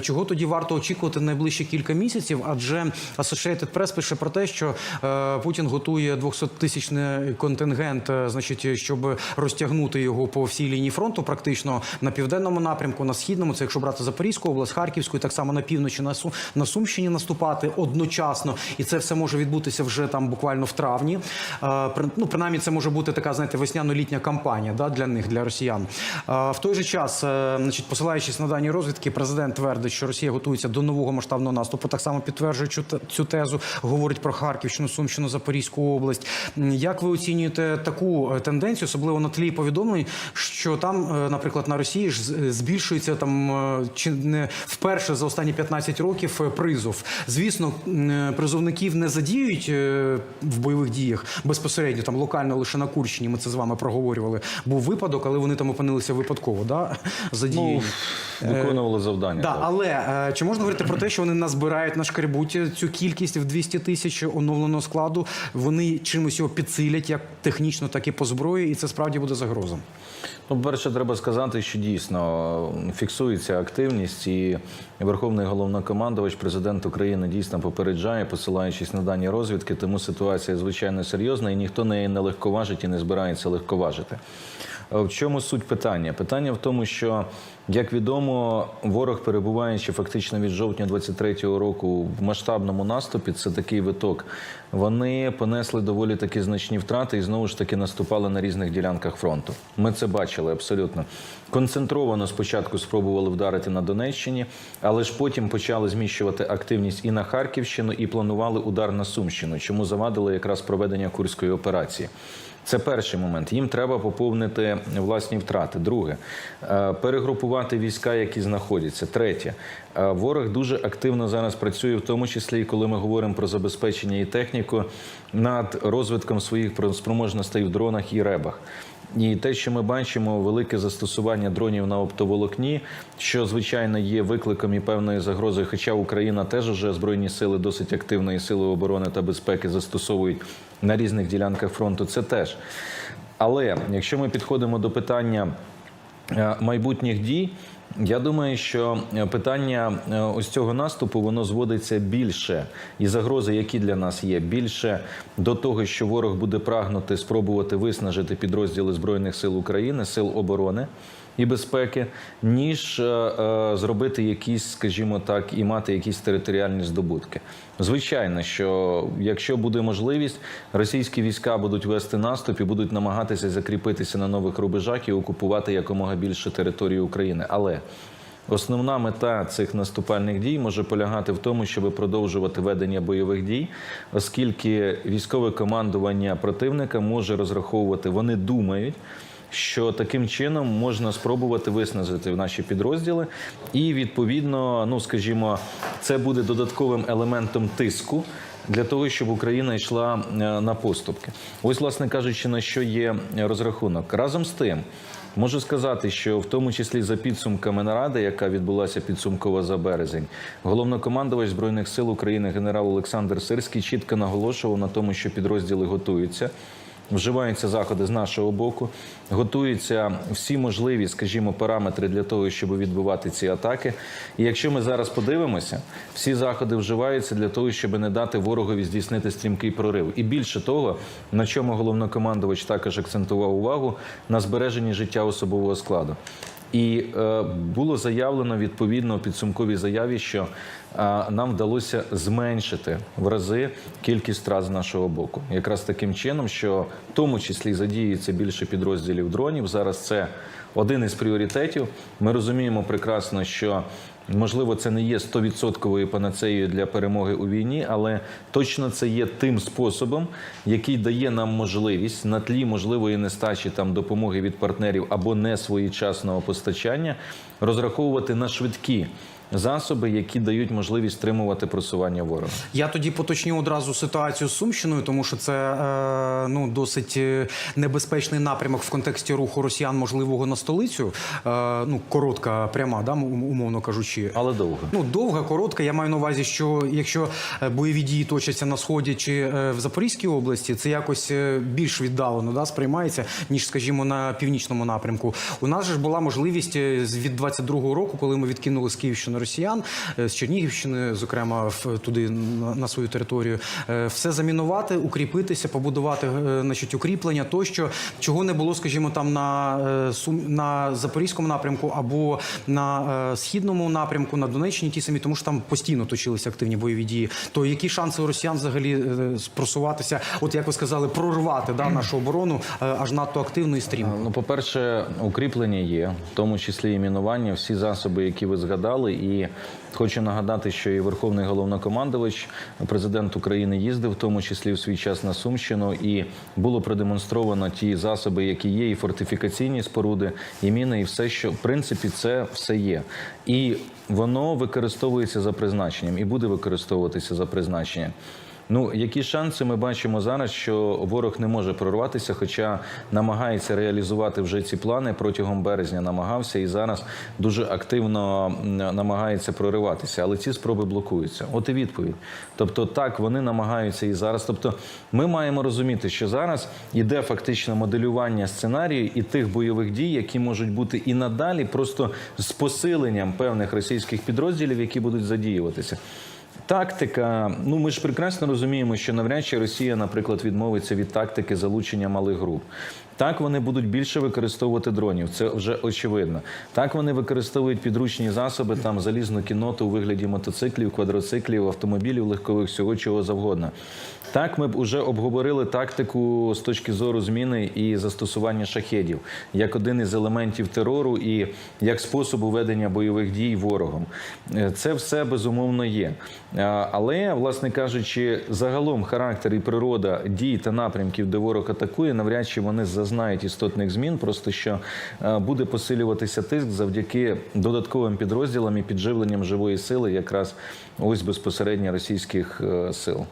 Чого тоді варто очікувати найближчі кілька місяців? Адже Associated Press пише про те, що е, Путін готує 200-тисячний контингент, е, значить, щоб розтягнути його по всій лінії фронту, практично на південному напрямку, на східному, це якщо брати Запорізьку область, Харківську, і так само на півночі на Су на Сумщині наступати одночасно, і це все може відбутися вже там буквально в травні. Е, Ну, принаймні, це може бути така, знаєте, весняно-літня кампанія да, для них, для росіян. Е, В той же час, е, значить, посилаючись на дані розвідки, президент твердить, що Росія готується до нового масштабного наступу. Так само підтверджує цю, тезу, говорить про Харківщину, Сумщину, Запорізьку область. Як ви оцінюєте таку е, тенденцію, особливо на тлі повідомлень, що там, е, наприклад, на Росії ж збільшується там е, чи не вперше за останні 15 років призов. Звісно, призовників не задіють в бойових діях безпосередньо там локально лише на Курщині. Ми це з вами проговорювали. Був випадок, але вони там опинилися випадково. Да? Задіяні. Виконували завдання. Да. Але е, чи можна говорити про те, що вони назбирають на шкарбуті цю кількість в 200 тисяч оновленого складу? Вони чимось його підсилять, як технічно, так і по зброї, і це справді буде загроза. Ну, перше, треба сказати, що дійсно фіксується активність, і Верховний головнокомандувач, президент України дійсно попереджає, посилаючись на дані розвідки, тому ситуація звичайно серйозна, і ніхто неї не легковажить і не збирається легковажити. Е, В чому суть питання? Питання в тому, що як відомо, ворог, перебуваючи фактично від жовтня 23-го року в масштабному наступі, це такий виток. Вони понесли доволі таки значні втрати і знову ж таки наступали на різних ділянках фронту. Ми це бачили абсолютно. Концентровано спочатку спробували вдарити на Донеччині, але ж потім почали зміщувати активність і на Харківщину, і планували удар на Сумщину, чому завадили якраз проведення курської операції. Це перший момент. Їм треба поповнити власні втрати. Друге, е, перегрупувати війська, які знаходяться. Третє, е, ворог дуже активно зараз працює, в тому числі і коли ми говоримо про забезпечення і техніку над розвитком своїх спроможностей в дронах і ребах. І те, що ми бачимо, велике застосування дронів на оптоволокні, що звичайно є викликом і певної загрози. Хоча Україна теж вже збройні сили досить активно і сили оборони та безпеки застосовують на різних ділянках фронту. Це теж. Але якщо ми підходимо до питання майбутніх дій. Я думаю, що е, питання е, ось цього наступу воно зводиться більше і загрози, які для нас є, більше до того, що ворог буде прагнути спробувати виснажити підрозділи збройних сил України, сил оборони і безпеки, ніж е, е, зробити якісь, скажімо так, і мати якісь територіальні здобутки. Звичайно, що якщо буде можливість, російські війська будуть вести наступ і будуть намагатися закріпитися на нових рубежах і окупувати якомога більше території України. Але Основна мета цих наступальних дій може полягати в тому, щоб продовжувати ведення бойових дій, оскільки військове командування противника може розраховувати, вони думають. Що таким чином можна спробувати виснажити наші підрозділи, і відповідно, ну скажімо, це буде додатковим елементом тиску для того, щоб Україна йшла е, на поступки. Ось, власне кажучи, на що є розрахунок. Разом з тим, можу сказати, що в тому числі за підсумками наради, яка відбулася підсумкова за березень, головнокомандувач збройних сил України генерал Олександр Сирський чітко наголошував на тому, що підрозділи готуються. Вживаються заходи з нашого боку, готуються всі можливі, скажімо, параметри для того, щоб відбивати ці атаки. І якщо ми зараз подивимося, всі заходи вживаються для того, щоб не дати ворогові здійснити стрімкий прорив. І більше того, на чому головнокомандувач також акцентував увагу на збереженні життя особового складу. І е, було заявлено відповідно у підсумковій заяві, що е, нам вдалося зменшити в рази кількість втрат з нашого боку, якраз таким чином, що в тому числі задіюється більше підрозділів дронів. Зараз це один із пріоритетів. Ми розуміємо прекрасно, що можливо це не є 100% панацеєю для перемоги у війні, але точно це є тим способом, який дає нам можливість на тлі можливої нестачі там допомоги від партнерів або не своєчасного постачання розраховувати на швидкі засоби, які дають можливість стримувати просування ворога. Я тоді поточню одразу ситуацію з Сумщиною, тому що це е, ну досить е, небезпечний напрямок в контексті руху росіян можливого на столицю. Е, ну коротка, пряма, да, умовно кажучи. Але довго. Ну, довга, коротка. Я маю на увазі, що якщо е, бойові дії точаться на сході чи е, в Запорізькій області, це якось більш віддалено да, сприймається, ніж, скажімо, на північному напрямку. У нас же ж була можливість від 22-го року, коли ми відкинули з Київщини росіян е, з Чернігівщини, зокрема туди на, свою територію, е, все замінувати, укріпитися, побудувати е, значить, укріплення, тощо чого не було, скажімо, там на на запорізькому напрямку або на східному напрямку, на Донеччині, ті самі, тому що там постійно точилися активні бойові дії. То які шанси у росіян взагалі е, просуватися, от як ви сказали, прорвати да, нашу оборону аж надто активно і стрімко? Ну, по-перше, укріплення є, в тому числі і мінування, всі засоби, які ви згадали. І хочу нагадати, що і Верховний головнокомандувач, президент України їздив, в тому числі в свій час на Сумщину, і було продемонстровано ті засоби, які є, і фортифікаційні споруди, і міни, і все, що в принципі це все є. І воно використовується за призначенням і буде використовуватися за призначенням. Ну, які шанси ми бачимо зараз, що ворог не може прорватися, хоча намагається реалізувати вже ці плани протягом березня, намагався і зараз дуже активно намагається прориватися, але ці спроби блокуються. От і відповідь. Тобто, так вони намагаються і зараз. Тобто, ми маємо розуміти, що зараз іде фактично моделювання сценарію і тих бойових дій, які можуть бути і надалі, просто з посиленням певних російських підрозділів, які будуть задіюватися. Тактика, ну ми ж прекрасно розуміємо, що навряд чи Росія, наприклад, відмовиться від тактики залучення малих груп. Так вони будуть більше використовувати дронів, це вже очевидно. Так вони використовують підручні засоби, там залізну кіноту у вигляді мотоциклів, квадроциклів, автомобілів легкових, всього чого завгодно. Так, ми б вже обговорили тактику з точки зору зміни і застосування шахедів як один із елементів терору і як способу ведення бойових дій ворогом. Е, Це все безумовно є. А, Але, власне кажучи, загалом характер і природа дій та напрямків, де ворог атакує, навряд чи вони зазнають істотних змін, просто що е, буде посилюватися тиск завдяки додатковим підрозділам і підживленням живої сили, якраз ось безпосередньо російських е, сил.